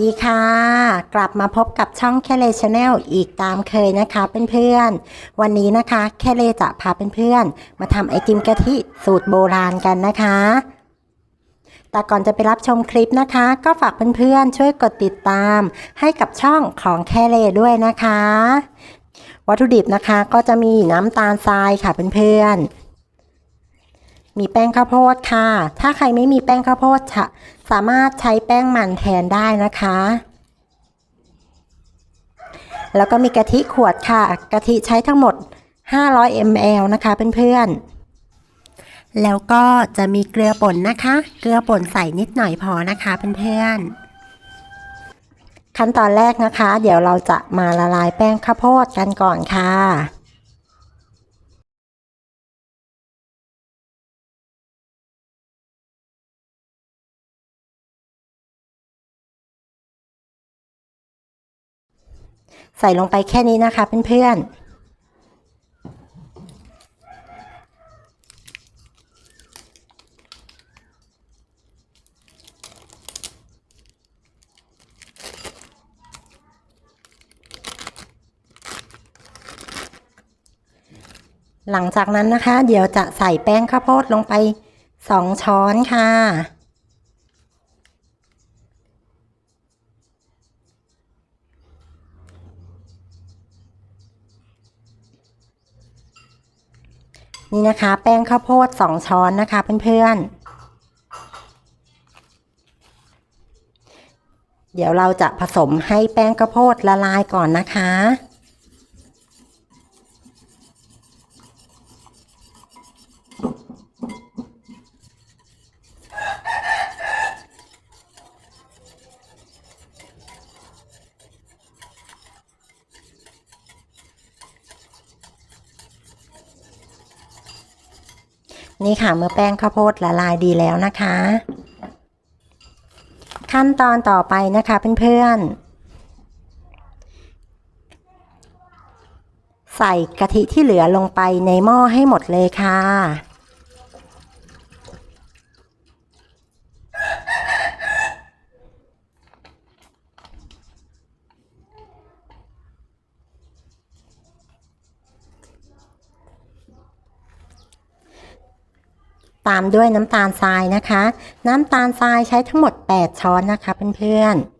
ดีค่ะ กลับมาพบกับช่องแคเลชาแนลอีกตามเคยนะคะเพื่อนๆ วันนี้นะคะแคเลจะพาเพื่อนๆ มาทำไอติมกะทิสูตรโบราณกันนะคะ แต่ก่อนจะไปรับชมคลิปนะคะ ก็ฝากเพื่อนๆ ช่วยกดติดตามให้กับช่องของแคเลด้วยนะคะ วัตถุดิบนะคะก็จะมีน้ำตาลทรายค่ะเพื่อนๆ มีแป้งข้าวโพดค่ะ ถ้าใครไม่มีแป้งข้าวโพดจะสามารถใช้แป้งมันแทนได้นะคะ แล้วก็มีกะทิขวดค่ะ กะทิใช้ทั้งหมด 500 ml นะคะเพื่อนๆ แล้วก็จะมีเกลือป่นนะคะ เกลือป่นใส่นิดหน่อยพอนะคะเพื่อนๆ ขั้นตอนแรกนะคะ เดี๋ยวเราจะมาละลายแป้งข้าวโพดกันก่อนค่ะ ใส่ลงไปแค่นี้นะคะเพื่อนๆหลังจากนั้นนะคะ เดี๋ยวจะใส่แป้งข้าวโพดลงไป 2 ช้อนค่ะ นี่นะคะ แป้งข้าวโพดสองช้อนนะคะเพื่อนๆ เดี๋ยวเราจะผสมให้แป้งข้าวโพดละลายก่อนนะคะ นี่ค่ะเมื่อแป้งข้าวโพดละลายดีแล้วนะคะ ขั้นตอนต่อไปนะคะเพื่อนๆ ใส่กะทิที่เหลือลงไปในหม้อให้หมดเลยค่ะ ตามด้วยน้ำตาลทรายนะคะ น้ำตาลทรายใช้ทั้งหมด 8 ช้อนนะคะเพื่อนๆ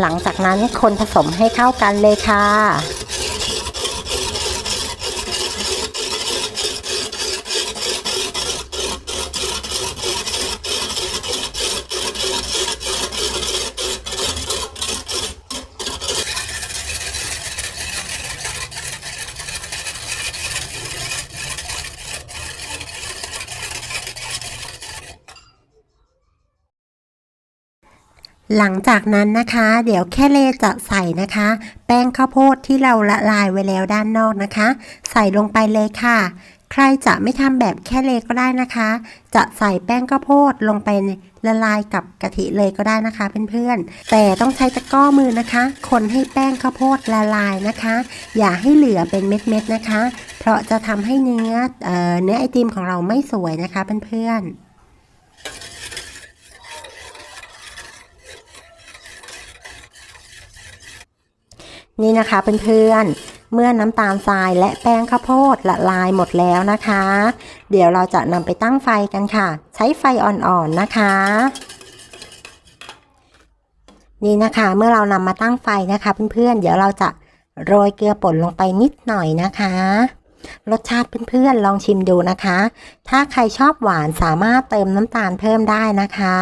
หลังจากนั้นคนผสมให้เข้ากันเลยค่ะ หลังจากนั้นนะคะ เดี๋ยวแค่เลจะใส่นะคะ แป้งข้าวโพดที่เราละลายไว้แล้วด้านนอกนะคะ ใส่ลงไปเลยค่ะ ใครจะไม่ทำแบบแค่เลก็ได้นะคะ จะใส่แป้งข้าวโพดลงไปละลายกับกะทิเลยก็ได้นะคะเพื่อนๆ แต่ต้องใช้ตะกร้อมือนะคะ คนให้แป้งข้าวโพดละลายนะคะ อย่าให้เหลือเป็นเม็ดๆนะคะ เพราะจะทำให้เนื้อเออเนื้อไอติมของเราไม่สวยนะคะเพื่อนๆ นี่นะคะเพื่อนๆ เมื่อน้ำตาลทรายและแป้งข้าวโพดละลายหมดแล้วนะคะ เดี๋ยวเราจะนำไปตั้งไฟกันค่ะ ใช้ไฟอ่อนๆนะคะ นี่นะคะเมื่อเรานำมาตั้งไฟนะคะเพื่อนๆ เดี๋ยวเราจะโรยเกลือป่นลงไปนิดหน่อยนะคะ รสชาติเพื่อนๆ ลองชิมดูนะคะ ถ้าใครชอบหวานสามารถเติมน้ำตาลเพิ่มได้นะคะ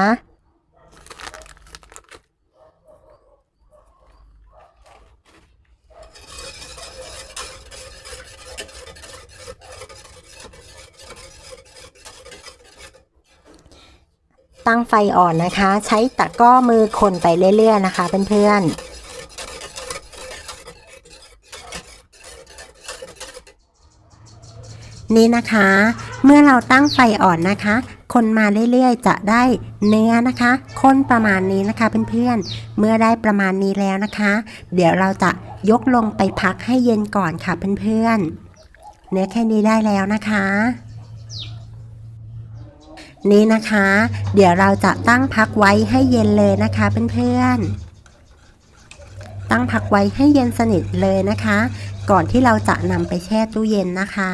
ตั้งไฟอ่อนนะคะ ใช้ตะก้อมือคนไปเรื่อยๆนะคะเพื่อนๆนี่นะคะ เมื่อเราตั้งไฟอ่อนนะคะ คนมาเรื่อยๆ จะได้เนื้อนะคะข้นประมาณนี้นะคะเพื่อนๆ เมื่อได้ประมาณนี้แล้วนะคะ เดี๋ยวเราจะยกลงไปพักให้เย็นก่อนค่ะเพื่อนๆ เนื้อแค่นี้ได้แล้วนะคะ นี่นะคะ เดี๋ยวเราจะตั้งพักไว้ให้เย็นเลยนะคะเพื่อนๆ ตั้งพักไว้ให้เย็นสนิทเลยนะคะ ก่อนที่เราจะนำไปแช่ตู้เย็นนะคะ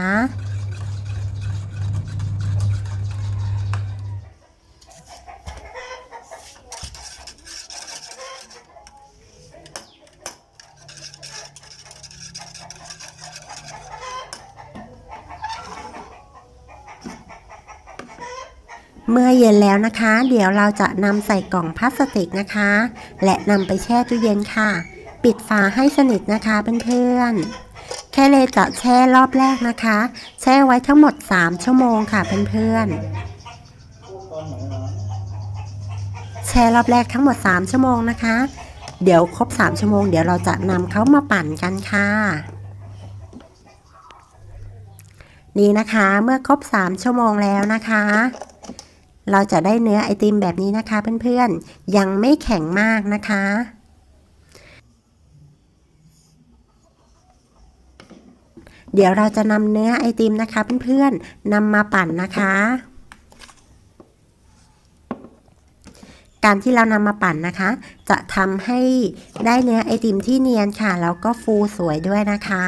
เมื่อเย็นแล้วนะคะ เดี๋ยวเราจะนำใส่กล่องพลาสติกนะคะ และนำไปแช่ตู้เย็นค่ะ ปิดฝาให้สนิทนะคะเพื่อนๆแค่เลยจะแช่รอบแรกนะคะ แช่ไว้ทั้งหมด 3 ชั่วโมงค่ะเพื่อนๆแช่รอบแรกทั้งหมด 3 ชั่วโมงนะคะ เดี๋ยวครบ 3 ชั่วโมง เดี๋ยวเราจะนำเขามาปั่นกันค่ะนี่นะคะเมื่อครบ 3 ชั่วโมงแล้วนะคะ เราจะได้เนื้อไอติมแบบนี้นะคะเพื่อนๆ ยังไม่แข็งมากนะคะ เดี๋ยวเราจะนำเนื้อไอติมนะคะเพื่อนๆนำมาปั่นนะคะ การที่เรานำมาปั่นนะคะ จะทำให้ได้เนื้อไอติมที่เนียนค่ะ แล้วก็ฟูสวยด้วยนะคะ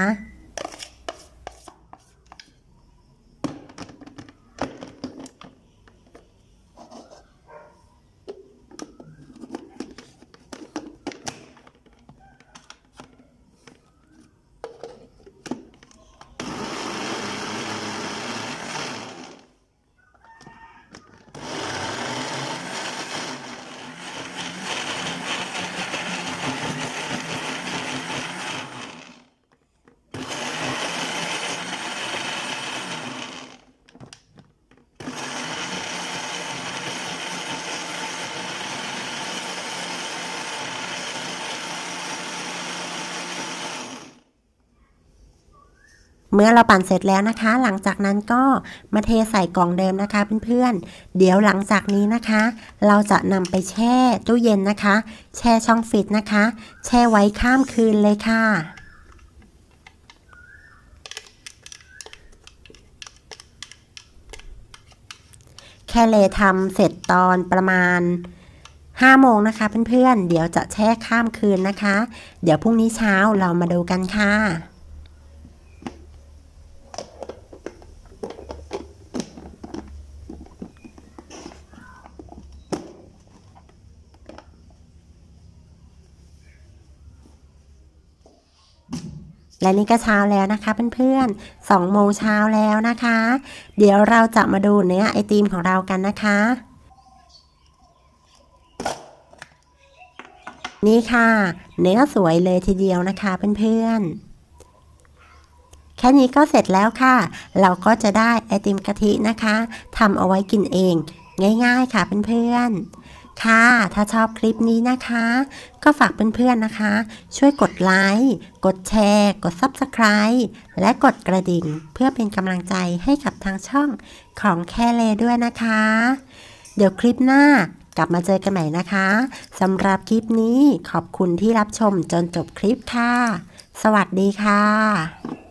เมื่อเราปั่นเสร็จแล้วนะคะ หลังจากนั้นก็มาเทใส่กล่องเดิมนะคะเพื่อนๆ เดี๋ยวหลังจากนี้นะคะ เราจะนำไปแช่ตู้เย็นนะคะ แช่ช่องฟิตนะคะ แช่ไว้ข้ามคืนเลยค่ะแค่เลทำเสร็จตอนประมาณ5โมงนะคะเพื่อนๆ เดี๋ยวจะแช่ข้ามคืนนะคะ เดี๋ยวพรุ่งนี้เช้าเรามาดูกันค่ะ และนี่ก็เช้าแล้วนะคะเพื่อนๆสองโมงเช้าแล้วนะคะ เดี๋ยวเราจะมาดูเนื้อไอติมของเรากันนะคะ นี่ค่ะ เนื้อสวยเลยทีเดียวนะคะเพื่อนๆแค่นี้ก็เสร็จแล้วค่ะ เราก็จะได้ไอติมกะทินะคะทำเอาไว้กินเอง ง่ายๆค่ะเพื่อนๆ ค่ะ ถ้าชอบคลิปนี้นะคะ ก็ฝากเพื่อนๆนะคะ ช่วยกดไลค์ กดแชร์ กด Subscribe และกดกระดิ่ง เพื่อเป็นกำลังใจให้กับทางช่องของแคเลด้วยนะคะ เดี๋ยวคลิปหน้ากลับมาเจอกันใหม่นะคะสำหรับคลิปนี้ขอบคุณที่รับชมจนจบคลิปค่ะ สวัสดีค่ะ